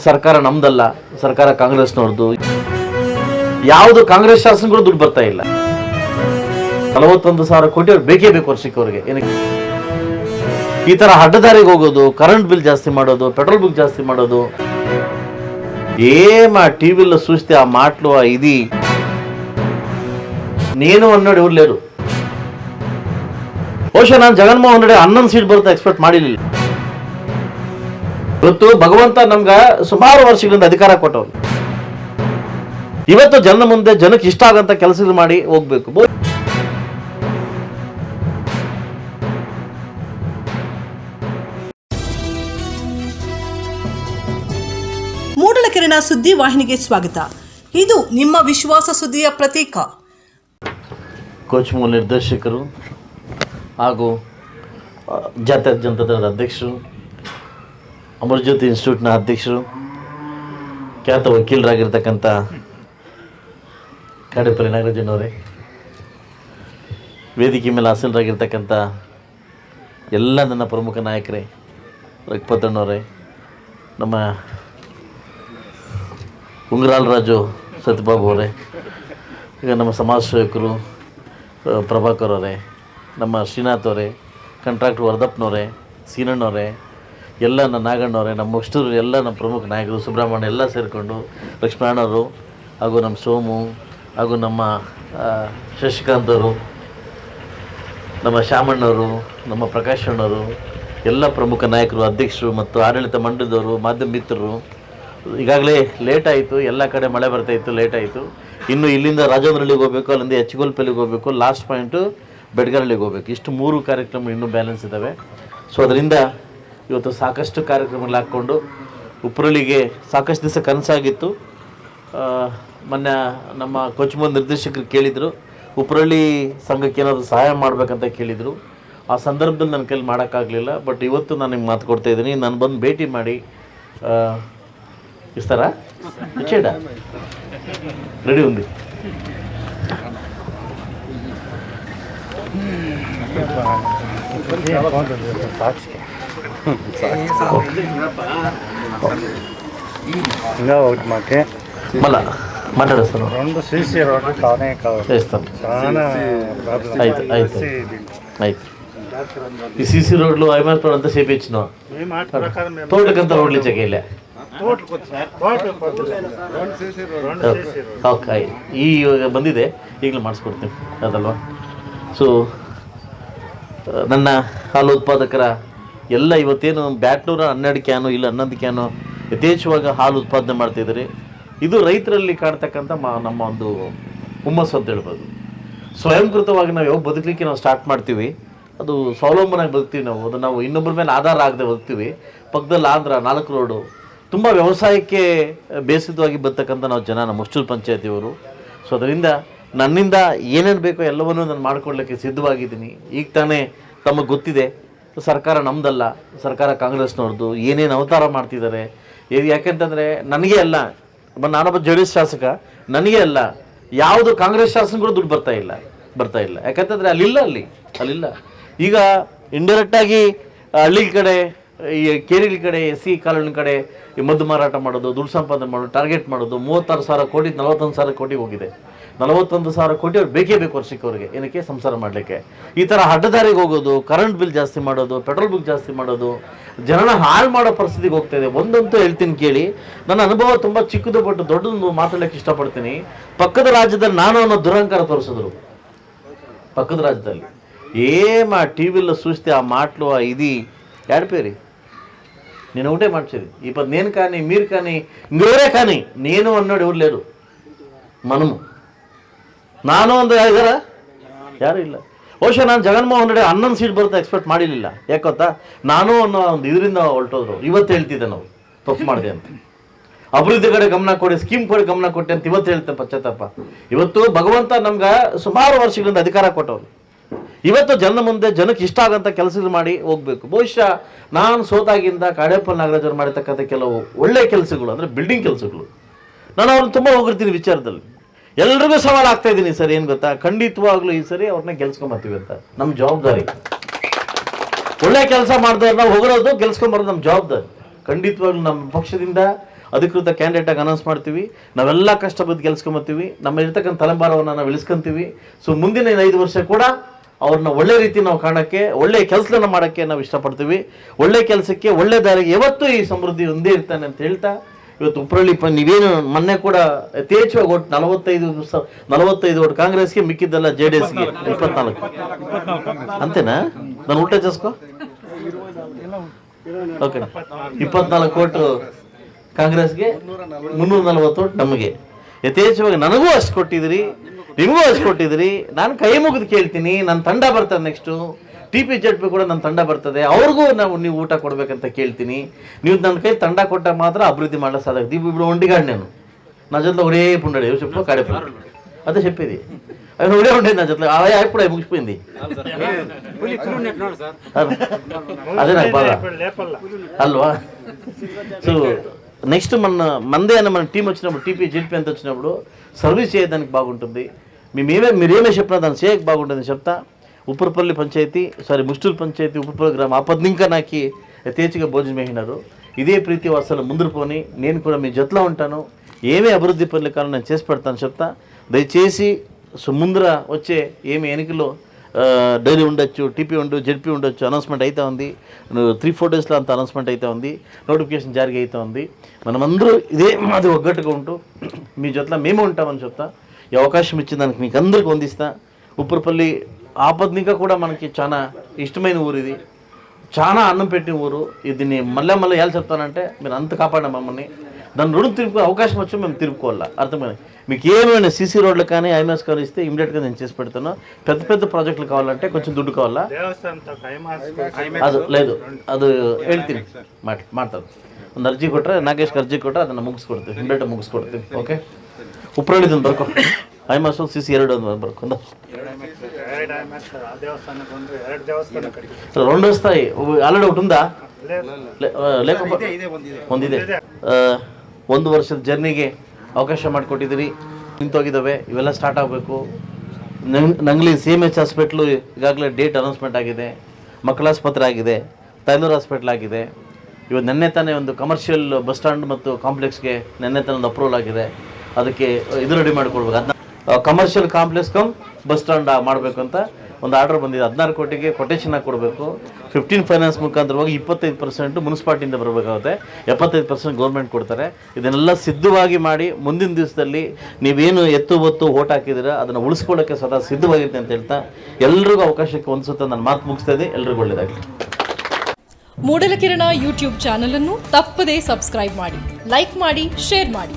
ಸರ್ಕಾರ ನಮ್ದಲ್ಲ ಸರ್ಕಾರ ಕಾಂಗ್ರೆಸ್ನವ್ರದ್ದು ಯಾವುದು ಕಾಂಗ್ರೆಸ್ ಶಾಸನಗಳು ದುಡ್ಡು ಬರ್ತಾ ಇಲ್ಲ ನಲವತ್ತೊಂದು ಸಾವಿರ ಕೋಟಿ ಅವ್ರು ಬೇಕೇ ಬೇಕು ವರ್ಷಕ್ಕೆ ಅವ್ರಿಗೆ ಏನಕ್ಕೆ ಈ ತರ ಅಡ್ಡದಾರಿಗೆ ಹೋಗೋದು ಕರೆಂಟ್ ಬಿಲ್ ಜಾಸ್ತಿ ಮಾಡೋದು ಪೆಟ್ರೋಲ್ ಬಿಲ್ ಜಾಸ್ತಿ ಮಾಡೋದು ఏమ టీవీలో చూస్తే ఆ మాటలు ఆ ఇది నేను అన్నాడు ఎవరు లేరు ಬಹುಶಃ ನಾನು ಜಗನ್ಮೋಹನ್ ರೆಡ್ಡಿ ಹನ್ನೊಂದು ಸೀಟ್ ಬರುತ್ತೆ ಎಕ್ಸ್ಪೆಕ್ಟ್ ಮಾಡಿರಲಿಲ್ಲ ಇವತ್ತು ಭಗವಂತ ನಮ್ಗೆ ಸುಮಾರು ವರ್ಷಗಳಿಂದ ಅಧಿಕಾರ ಕೊಟ್ಟವನು ಇವತ್ತು ಜನ ಮುಂದೆ ಜನಕ್ಕೆ ಇಷ್ಟ ಆಗಂತ ಕೆಲಸ ಮಾಡಿ ಹೋಗ್ಬೇಕು. ಮೂಡಲಕೆರೆನ ಸುದ್ದಿ ವಾಹಿನಿಗೆ ಸ್ವಾಗತ. ಇದು ನಿಮ್ಮ ವಿಶ್ವಾಸ ಸುದ್ದಿಯ ಪ್ರತೀಕ. ಕೋಚ್ ಮೂಲ ನಿರ್ದೇಶಕರು ಹಾಗೂ ಜನತಾದಳದ ಅಧ್ಯಕ್ಷರು ಅಮರಜ್ಯೋತಿ ಇನ್ಸ್ಟಿಟ್ಯೂಟ್ನ ಅಧ್ಯಕ್ಷರು, ಖ್ಯಾತ ವಕೀಲರಾಗಿರ್ತಕ್ಕಂಥ ಕಾಡೇಪಲ್ಲಿ ನಾಗರಾಜನವರೇ, ವೇದಿಕೆ ಮೇಲೆ ಆಸೀನರಾಗಿರ್ತಕ್ಕಂಥ ಎಲ್ಲ ನನ್ನ ಪ್ರಮುಖ ನಾಯಕರೇ ರಘುಪತಣ್ಣವರೇ ನಮ್ಮ ಉಂಗ್ರಾಲ್ ರಾಜು ಸತ್ಯಬಾಬು ಅವರೇ, ಈಗ ನಮ್ಮ ಸಮಾಜ ಸೇವಕರು ಪ್ರಭಾಕರ್ ಅವರೇ, ನಮ್ಮ ಶ್ರೀನಾಥ್ ಅವರೇ, ಕಾಂಟ್ರಾಕ್ಟರ್ ವರದಪ್ಪನವರೇ, ಸೀನಣ್ಣವರೇ ಎಲ್ಲ ನನ್ನ ನಾಗಣ್ಣವರೇ, ನಮ್ಮ ಅಷ್ಟರು ಎಲ್ಲ ನಮ್ಮ ಪ್ರಮುಖ ನಾಯಕರು, ಸುಬ್ರಹ್ಮಣ್ಯ ಎಲ್ಲ ಸೇರಿಕೊಂಡು ಲಕ್ಷ್ಮಣರು ಹಾಗೂ ನಮ್ಮ ಸೋಮು, ಹಾಗೂ ನಮ್ಮ ಶಶಿಕಾಂತರು ನಮ್ಮ ಶ್ಯಾಮಣ್ಣವರು, ನಮ್ಮ ಪ್ರಕಾಶಣ್ಣವರು, ಎಲ್ಲ ಪ್ರಮುಖ ನಾಯಕರು, ಅಧ್ಯಕ್ಷರು ಮತ್ತು ಆಡಳಿತ ಮಂಡಳಿದವರು, ಮಾಧ್ಯಮ ಮಿತ್ರರು. ಈಗಾಗಲೇ ಲೇಟ್ ಆಯಿತು, ಎಲ್ಲ ಕಡೆ ಮಳೆ ಬರ್ತಾಯಿತ್ತು ಲೇಟ್ ಆಯಿತು. ಇನ್ನು ಇಲ್ಲಿಂದ ರಾಜೇಂದ್ರಳ್ಳಿಗೆ ಹೋಗಬೇಕು, ಅಲ್ಲಿಂದ ಎಚ್ಗೋಲ್ಪಲ್ಲಿಗೆ ಹೋಗಬೇಕು ಲಾಸ್ಟ್ ಪಾಯಿಂಟು ಬೆಡ್ಗರಳ್ಳಿಗೆ ಹೋಗಬೇಕು. ಇಷ್ಟು ಮೂರು ಕಾರ್ಯಕ್ರಮ ಇನ್ನೂ ಬ್ಯಾಲೆನ್ಸ್ ಇದ್ದಾವೆ ಸೊ ಅದರಿಂದ ಇವತ್ತು ಸಾಕಷ್ಟು ಕಾರ್ಯಕ್ರಮಗಳು ಹಾಕ್ಕೊಂಡು ಉಪ್ರಳಿಗೆ ಸಾಕಷ್ಟು ದಿವಸ ಕನಸಾಗಿತ್ತು. ಮೊನ್ನೆ ನಮ್ಮ ಕೊಚ್ಮ ನಿರ್ದೇಶಕರು ಕೇಳಿದರು ಉಪ್ರಳ್ಳಿ ಸಂಘಕ್ಕೆ ಏನಾದರೂ ಸಹಾಯ ಮಾಡಬೇಕಂತ ಕೇಳಿದರು. ಆ ಸಂದರ್ಭದಲ್ಲಿ ನನ್ನ ಕೈಲಿ ಮಾಡೋಕ್ಕಾಗಲಿಲ್ಲ ಬಟ್ ಇವತ್ತು ನಾನು ನಿಮ್ಗೆ ಮಾತು ಕೊಡ್ತಾ ಇದ್ದೀನಿ. ನಾನು ಬಂದು ಭೇಟಿ ಮಾಡಿ ಇಸ್ತಾರಾ ಚೇಡ ರೆಡಿ ఉంది ಸಾಕ್ಷಿ ಹ್ಮ್ ಸರಿ ಇರಪ್ಪ ಇಂಗಾವ್ಕ್ಕೆ ಬಲ್ಲ ಮಡರಸರ ರೌಂಡ್ ದ ಸಿ ಸಿ ರೋಡ್ ಕಾವನೇ ಕಾವೋ ಸಿ ಸ್ಟಾಪ್ ಆಯಿತು ಆಯಿತು. C B C road. I ಈ ಈಗ ಬಂದಿದೆ. ಈಗ ಮಾಡಿಸ್ಕೊಡ್ತೀನಿ. ಅದಲ್ವಾ? ಸೊ ನನ್ನ ಹಾಲು ಉತ್ಪಾದಕರ ಎಲ್ಲ ಇವತ್ತೇನು ಬ್ಯಾಟ್ನೂರ ಹನ್ನೆರಡು ಕ್ಯಾನು ಇಲ್ಲ ಹನ್ನೊಂದು ಕ್ಯಾನು ಯಥೇಚ್ಛವಾಗಿ ಹಾಲು ಉತ್ಪಾದನೆ ಮಾಡ್ತಿದ್ದಾರೆ ಇದು ರೈತರಲ್ಲಿ ಕಾಣ್ತಕ್ಕಂಥ ಮಾ, ನಮ್ಮ ಒಂದು ಹುಮ್ಮಸ್ಸು ಅಂತ ಹೇಳ್ಬೋದು. ಸ್ವಯಂಕೃತವಾಗಿ ನಾವು ಯಾವ ಬದುಕಲಿಕ್ಕೆ ನಾವು ಸ್ಟಾರ್ಟ್ ಮಾಡ್ತೀವಿ, ಅದು ಸ್ವಾವಲಂಬನಾಗಿ ಬದುಕ್ತೀವಿ ನಾವು. ಅದು ನಾವು ಇನ್ನೊಬ್ಬರ ಮೇಲೆ ಆಧಾರ ಆಗದೆ ಬದುಕ್ತೀವಿ. ಪಕ್ಕದಲ್ಲಿ ಆಂಧ್ರ, ನಾಲ್ಕು ರೋಡು, ತುಂಬ ವ್ಯವಸಾಯಕ್ಕೆ ಬೇಸಿತವಾಗಿ ಬರ್ತಕ್ಕಂಥ ನಾವು ಜನ ನಮ್ಮ ಮುಷ್ಟೂರು ಪಂಚಾಯತಿಯವರು. ಸೊ ಅದರಿಂದ ನನ್ನಿಂದ ಏನೇನು ಬೇಕೋ ಎಲ್ಲವನ್ನೂ ನಾನು ಮಾಡಿಕೊಡ್ಲಿಕ್ಕೆ ಸಿದ್ಧವಾಗಿದ್ದೀನಿ. ಈಗ ತಾನೇ ತಮಗೆ ಗೊತ್ತಿದೆ ಸರ್ಕಾರ ನಮ್ದಲ್ಲ, ಸರ್ಕಾರ ಕಾಂಗ್ರೆಸ್ನವ್ರದ್ದು ಏನೇನು ಅವತಾರ ಮಾಡ್ತಿದ್ದಾರೆ ಇದು ಯಾಕೆಂತಂದರೆ ನನಗೆ ಅಲ್ಲ ನಾನೊಬ್ಬ ಜೆ ಡಿ ಎಸ್ ಶಾಸಕ, ನನಗೆ ಅಲ್ಲ, ಯಾವುದು ಕಾಂಗ್ರೆಸ್ ಶಾಸನಗಳು ದುಡ್ಡು ಬರ್ತಾ ಇಲ್ಲ ಬರ್ತಾ ಇಲ್ಲ. ಯಾಕಂತಂದರೆ ಅಲ್ಲಿಲ್ಲ ಅಲ್ಲಿ, ಅಲ್ಲಿಲ್ಲ. ಈಗ ಇಂಡೈರೆಕ್ಟಾಗಿ ಹಳ್ಳಿ ಕಡೆ, ಈ ಕೇರಿಲ್ ಕಡೆ, ಎಸ್ ಸಿ ಕಾಲೋನಿ ಕಡೆ ಈ ಮದ್ದು ಮಾರಾಟ ಮಾಡೋದು, ದುಡ್ಡು ಸಂಪಾದನೆ ಮಾಡೋದು, ಟಾರ್ಗೆಟ್ ಮಾಡೋದು, ಮೂವತ್ತಾರು ಸಾವಿರ ಕೋಟಿ, ನಲವತ್ತೊಂದು ಸಾವಿರ ಕೋಟಿ ಹೋಗಿದೆ. ನಲವತ್ತೊಂದು ಸಾವಿರ ಕೋಟಿ ಅವ್ರು ಬೇಕೇ ಬೇಕು ವರ್ಷಕ್ಕೆ ಅವ್ರಿಗೆ ಏನಕ್ಕೆ ಸಂಸಾರ ಮಾಡಲಿಕ್ಕೆ ಈ ಥರ ಅಡ್ಡದಾರಿಗೆ ಹೋಗೋದು ಕರೆಂಟ್ ಬಿಲ್ ಜಾಸ್ತಿ ಮಾಡೋದು ಪೆಟ್ರೋಲ್ ಬಿಲ್ ಜಾಸ್ತಿ ಮಾಡೋದು ಜನನ ಹಾಳು ಮಾಡೋ ಪರಿಸ್ಥಿತಿಗೆ ಹೋಗ್ತಾ ಇದೆ ಒಂದಂತೂ ಹೇಳ್ತೀನಿ ಕೇಳಿ ನನ್ನ ಅನುಭವ ತುಂಬ ಚಿಕ್ಕದು ಬಟ್ ದೊಡ್ಡದು ಮಾತಾಡಲಿಕ್ಕೆ ಇಷ್ಟಪಡ್ತೀನಿ ಪಕ್ಕದ ರಾಜ್ಯದಲ್ಲಿ ನಾನು ಅನ್ನೋ ದುರಂಕಾರ ತೋರಿಸಿದ್ರು పక్కన రాజధాని ఏం ఆ టీవీలో చూస్తే ఆ మాటలు ఆ ఇది ఏడిపోయి నేను ఒకటే మార్చేది ఇప్పుడు నేను కానీ మీరు కానీ ఇంకెవరే కానీ నేను అన్నాడు ఎవరు లేరు మనము ನಾನು ಒಂದು ಯಾರ ಯಾರು ಇಲ್ಲ. ಬಹುಶಃ ನಾನು ಜಗನ್ಮೋಹನ್ ರೆಡ್ಡಿ ಹನ್ನೊಂದು ಸೀಟ್ ಬರುತ್ತೆ ಎಕ್ಸ್ಪೆಕ್ಟ್ ಮಾಡಿರಲಿಲ್ಲ. ಯಾಕೆ ಗೊತ್ತಾ? ನಾನು ಅನ್ನೋ ಒಂದು ಇದರಿಂದ ಹೊರಟೋದ್ರು. ಇವತ್ತು ಹೇಳ್ತಿದ್ದೆ ನಾವು. ತಪ್ಪು ಮಾಡಿದೆ ಅಂತ. ಅಭಿವೃದ್ಧಿ ಕಡೆ ಗಮನ ಕೊಡಿ ಸ್ಕೀಮ್ ಕಡೆ ಗಮನ ಕೊಟ್ಟೆ ಅಂತ ಇವತ್ತು ಹೇಳ್ತೇನೆ ಪಶ್ಚಾತ್ತಾಪ. ಇವತ್ತು ಭಗವಂತ ನಮ್ಗೆ ಸುಮಾರು ವರ್ಷಗಳಿಂದ ಅಧಿಕಾರ ಕೊಟ್ಟವ್ರು. ಇವತ್ತು ಜನ ಮುಂದೆ ಜನಕ್ಕೆ ಇಷ್ಟ ಆಗೋಂಥ ಕೆಲಸಗಳು ಮಾಡಿ ಹೋಗಬೇಕು. ಬಹುಶಃ ನಾನು ಸೋತಾಗಿಂದ ಕಾಡೇಪ್ಪ ನಾಗರಾಜರು ಮಾಡಿರ್ತಕ್ಕಂಥ ಕೆಲವು ಒಳ್ಳೆಯ ಕೆಲಸಗಳು, ಅಂದರೆ ಬಿಲ್ಡಿಂಗ್ ಕೆಲಸಗಳು. ನಾನು ಅವ್ರನ್ನ ತುಂಬ ಹೋಗಿರ್ತೀನಿ ವಿಚಾರದಲ್ಲಿ. ಎಲ್ರಿಗೂ ಸವಾಲು ಆಗ್ತಾ ಇದ್ದೀನಿ ಸರ್, ಏನು ಗೊತ್ತಾ? ಖಂಡಿತವಾಗ್ಲೂ ಈ ಸರಿ ಅವ್ರನ್ನ ಗೆಲ್ಸ್ಕೊಂಬರ್ತೀವಿ ಅಂತ. ನಮ್ಮ ಜವಾಬ್ದಾರಿ. ಒಳ್ಳೆ ಕೆಲಸ ಮಾಡಿದವ್ರು ನಾವು ಹೋಗಿರೋದು, ಗೆಲ್ಸ್ಕೊಂಬರೋದು ನಮ್ಮ ಜವಾಬ್ದಾರಿ. ಖಂಡಿತವಾಗ್ಲೂ ನಮ್ಮ ಪಕ್ಷದಿಂದ ಅಧಿಕೃತ ಕ್ಯಾಂಡಿಡೇಟ್ ಆಗಿ ಅನೌನ್ಸ್ ಮಾಡ್ತೀವಿ. ನಾವೆಲ್ಲ ಕಷ್ಟ ಬಂದು ನಮ್ಮ ಇರ್ತಕ್ಕಂಥ ತಲೆಮಾರವನ್ನು ನಾವು ಇಳಿಸ್ಕೊಂತೀವಿ. ಸೊ ಮುಂದಿನ ಐದು ವರ್ಷ ಕೂಡ ಅವ್ರನ್ನ ಒಳ್ಳೆ ರೀತಿ ನಾವು ಕಾಣೋಕ್ಕೆ, ಒಳ್ಳೆ ಕೆಲಸನ ಮಾಡೋಕ್ಕೆ ನಾವು ಇಷ್ಟಪಡ್ತೀವಿ. ಒಳ್ಳೆ ಕೆಲಸಕ್ಕೆ, ಒಳ್ಳೆ ದಾರಿಗೆ ಯಾವತ್ತೂ ಈ ಸಮೃದ್ಧಿ ಒಂದೇ ಇರ್ತಾನೆ ಅಂತ ಹೇಳ್ತಾ ಇವತ್ತು ಉಪ್ರಳ್ಳಿ ಪ ನೀವೇನು ಮೊನ್ನೆ ಕೂಡ ಯಥೇಚ್ಛವಾಗಿ ಒಟ್ಟು ನಲವತ್ತೈದು ಸ- ನಲವತ್ತೈದು ಒಟ್ಟು ಕಾಂಗ್ರೆಸ್ಗೆ ಮಿಕ್ಕಿದ್ದೆಲ್ಲ ಜೆ ಡಿ ಎಸ್ಗೆ ಇಪ್ಪತ್ನಾಲ್ಕು. ಅಂತೇನಾ? ನಾನು ಊಟ ಚಸ್ಕೋ? ಓಕೆ. ಇಪ್ಪತ್ನಾಲ್ಕು ಓಟು ಕಾಂಗ್ರೆಸ್ಗೆ ಮುನ್ನೂರ ನಲವತ್ತು ಓಟ್ ನಮಗೆ. ಯಥೇಚ್ಛವಾಗಿ ನನಗೂ ಅಷ್ಟು ಕೊಟ್ಟಿದ್ರಿ ನಿಮಗೂ ಅಷ್ಟು ಕೊಟ್ಟಿದ್ರಿ ನಾನು ಕೈ ಮುಗಿದು ಕೇಳ್ತೀನಿ ನನ್ನ ತಂಡ ಬರ್ತದೆ next T P Z P ಕೂಡ ನನ್ನ ತಂಡ ಬರ್ತದೆ ಅವ್ರಿಗೂ ನಾವು ನೀವು ಊಟ ಕೊಡ್ಬೇಕಂತ ಕೇಳ್ತೀನಿ ನೀವು ನನ್ನ ಕೈ ತಂಡ ಕೊಟ್ಟಾಗ ಮಾತ್ರ ಅಭಿವೃದ್ಧಿ ಮಾಡೋ ಸಾಧ್ಯ ದೀಪ ఇప్పుడు ఒంటిగాడు నేను నా చేతిలో ఒకటే పుండాడు ఏ చెప్పు కాడేపు అదే చెప్పేది అవి ఒకటే ఉండేది నా చేతిలో అలా ఇప్పుడు ముగిసిపోయింది అదే నాకు బాధ లేపల్ల అల్వా సో నెక్స్ట్ మన మందే అన్న మన టీం వచ్చినప్పుడు టీపీ జెడ్పీ అంత వచ్చినప్పుడు సర్వీస్ చేయడానికి బాగుంటుంది మేమేమే మీరేమే చెప్పినా దాన్ని చేయక బాగుంటుంది చెప్తా ఉప్పరపల్లి పంచాయతీ సారీ ముస్టూరు పంచాయతీ ఉప్పరపల్లి గ్రామం ఆపద్నింకా నాకు యథేచ్ఛగా భోజనం వేసినారు ఇదే ప్రీతి వాసాలు ముందుకు పోని నేను కూడా మీ జట్లో ఉంటాను. ఏమే అభివృద్ధి పనులు కావాలో నేను చేసి పెడతాను చెప్తా. దయచేసి ముందర వచ్చే ఏమి ఎన్నికలో డైరీ ఉండొచ్చు టీపీ ఉండు జెడ్పీ ఉండొచ్చు అనౌన్స్మెంట్ అయితే ఉంది. త్రీ ఫోర్ డేస్లో అంత అనౌన్స్మెంట్ అయితే ఉంది. నోటిఫికేషన్ జారీ అయితే ఉంది. మనమందరూ ఇదే మాది ఒగ్గట్టుగా ఉంటూ మీ జొత్లో మేము ఉంటామని చెప్తా. ఈ అవకాశం ఇచ్చిన దానికి మీకు అందరికీ వందిస్తా. ఉప్పరపల్లి ఆపద్నిక కూడా మనకి చాలా ఇష్టమైన ఊరు ఇది చాలా అన్నం పెట్టిన ఊరు దీన్ని మళ్ళీ మళ్ళీ ఎలా చెప్తానంటే మీరు అంత కాపాడిన మమ్మల్ని దాని రుణం తిరుపు అవకాశం వచ్చి మేము తిరుపుకోవాలా అర్థమైంది మీకు ఏమైనా సీసీ రోడ్లు కానీ ఐమాస్ కానీ ఇస్తే ఇమీడియట్గా నేను చేసి పెడతాను పెద్ద పెద్ద ప్రాజెక్టులు కావాలంటే కొంచెం దుడ్డు కావాలా ದೇವಸ್ಥಾನ ಕೈಮಾಸ್ ಅದು లేదు ಅದು ಹೇಳ್ತೀನಿ ಮಾಡಿ ಮಾಡ್ತಾರೆ ಒಂದು ಅರ್ಜಿ ಕೊಟ್ಟರೆ ನಾಗೇಶ್ಗೆ ಅರ್ಜಿ ಕೊಟ್ಟರೆ ಅದನ್ನು ಮುಗಿಸ್ಕೊಡ್ತೀವಿ ಇಮಿಡಿಯೇಟ್ ಮುಗಿಸ್ಕೊಡ್ತೀವಿ ಓಕೆ ಉಪ್ರಳಿದೊಂದು ಬರ್ಕೊ ಐಮಾಸ್ ಒಂದು ಸಿ ಎರಡು ಒಂದು ಬರ್ಕೊಂಡು. ರೌಂಡ್ ಸ್ಥಾಯಿ. ಆಲ್ರೆಡಿ ಔಟ್ ಉಂದಾ ಒಂದಿದೆ. ಒಂದು ವರ್ಷದ ಜರ್ನಿಗೆ ಅವಕಾಶ ಮಾಡಿಕೊಟ್ಟಿದ್ದೀರಿ. ನಿಂತೋಗಿದ್ದಾವೆ. ಇವೆಲ್ಲ ಸ್ಟಾರ್ಟ್ ಆಗಬೇಕು. ನಂಗ್ಲಿ ಸಿ ಎಂ ಎಚ್ ಹಾಸ್ಪಿಟ್ಲು ಈಗಾಗಲೇ ಡೇಟ್ ಅನೌನ್ಸ್ಮೆಂಟ್ ಆಗಿದೆ. ಮಕ್ಕಳ ಆಸ್ಪತ್ರೆ ಆಗಿದೆ. ತೈಲೂರು ಹಾಸ್ಪಿಟ್ಲ್ ಆಗಿದೆ. ಇವತ್ತು ನಿನ್ನೆ ತಾನೇ ಒಂದು ಕಮರ್ಷಿಯಲ್ ಬಸ್ ಸ್ಟ್ಯಾಂಡ್ ಮತ್ತು ಕಾಂಪ್ಲೆಕ್ಸ್ಗೆ ನಿನ್ನೆ ತಾನೊಂದು ಅಪ್ರೂವಲ್ ಆಗಿದೆ. ಅದಕ್ಕೆ ಇದು ರೆಡಿ ಮಾಡಿಕೊಡ್ಬೇಕು ಅದನ್ನ commercial complex cum bus stand ಮಾಡಬೇಕು ಅಂತ ಒಂದು ಆರ್ಡರ್ ಬಂದಿದೆ. ಹದಿನಾರು ಕೋಟಿಗೆ ಕೊಟೇಶನ್ ಕೊಡಬೇಕು. ಫಿಫ್ಟೀನ್ ಫೈನಾನ್ಸ್ ಮುಖಾಂತರವಾಗಿ ಇಪ್ಪತ್ತೈದು ಪರ್ಸೆಂಟ್ ಮುನ್ಸಿಪಾಲ್ಟಿಯಿಂದ ಬರಬೇಕಾಗುತ್ತೆ. ಎಪ್ಪತ್ತೈದು ಪರ್ಸೆಂಟ್ ಗೌರ್ಮೆಂಟ್ ಕೊಡ್ತಾರೆ. ಇದನ್ನೆಲ್ಲ ಸಿದ್ಧವಾಗಿ ಮಾಡಿ ಮುಂದಿನ ದಿವಸದಲ್ಲಿ ನೀವೇನು ಎತ್ತು ಒತ್ತು ಓಟ್ ಹಾಕಿದ್ದೀರಾ, ಅದನ್ನು ಉಳಿಸ್ಕೊಳ್ಳೋಕ್ಕೆ ಸದಾ ಸಿದ್ಧವಾಗಿರುತ್ತೆ ಅಂತ ಹೇಳ್ತಾ ಎಲ್ರಿಗೂ ಅವಕಾಶಕ್ಕೆ ಹೊಂದಿಸುತ್ತಾ ನಾನು ಮಾತು ಮುಗಿಸ್ತಾ ಇದ್ದೀನಿ. ಎಲ್ರಿಗೂ ಒಳ್ಳೆಯದಾಗಲಿ. ಮೂಡಲಕಿರಣ ಯೂಟ್ಯೂಬ್ ಚಾನಲನ್ನು ತಪ್ಪದೇ ಸಬ್ಸ್ಕ್ರೈಬ್ ಮಾಡಿ. ಲೈಕ್ ಮಾಡಿ ಶೇರ್ ಮಾಡಿ.